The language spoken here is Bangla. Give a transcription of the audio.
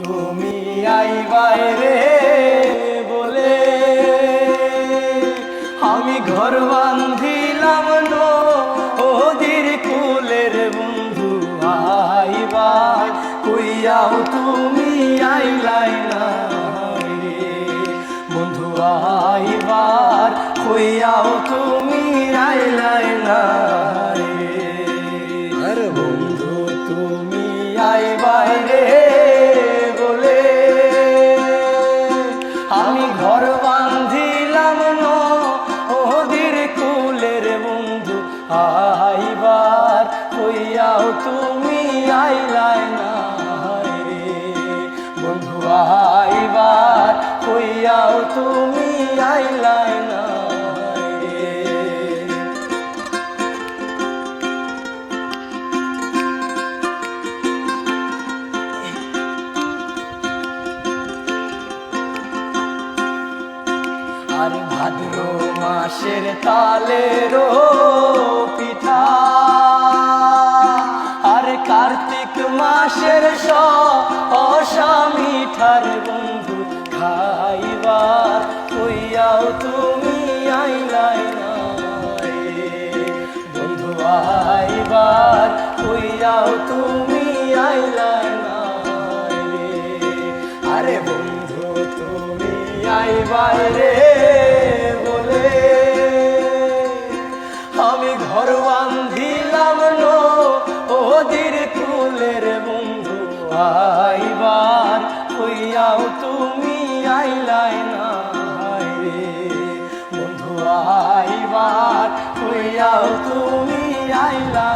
তুমি আইবাই রে বলে আমি ঘর বান্ধিলাম ওদের কুলের বন্ধু আইবাই কইয়াও তুমি আইলাই না রে বন্ধু আইবার কইয়াও তুমি আইলাই না রে আরে বন্ধু তুমি আইবাই আইবার কইয়াও তুমি আইলাই না রে। বন্ধু, আইবার কইয়াও তুমি আইলাই না রে। আর ভাদ্র মাসের তালের মাসের মিঠার বন্ধু খাইবার কইয়াও তুমি আইলাই। বন্ধু, আইবার কইয়াও তুমি আইলাই। আরে বন্ধু, তুমি আইবার রে বলে আমি ঘর বান্ধিলাম নো, ওদের কুলের বন্ধু হইয়াও তুমি আইলাই না রে। বন্ধু আইবার হইয়াও তুমি আইলাই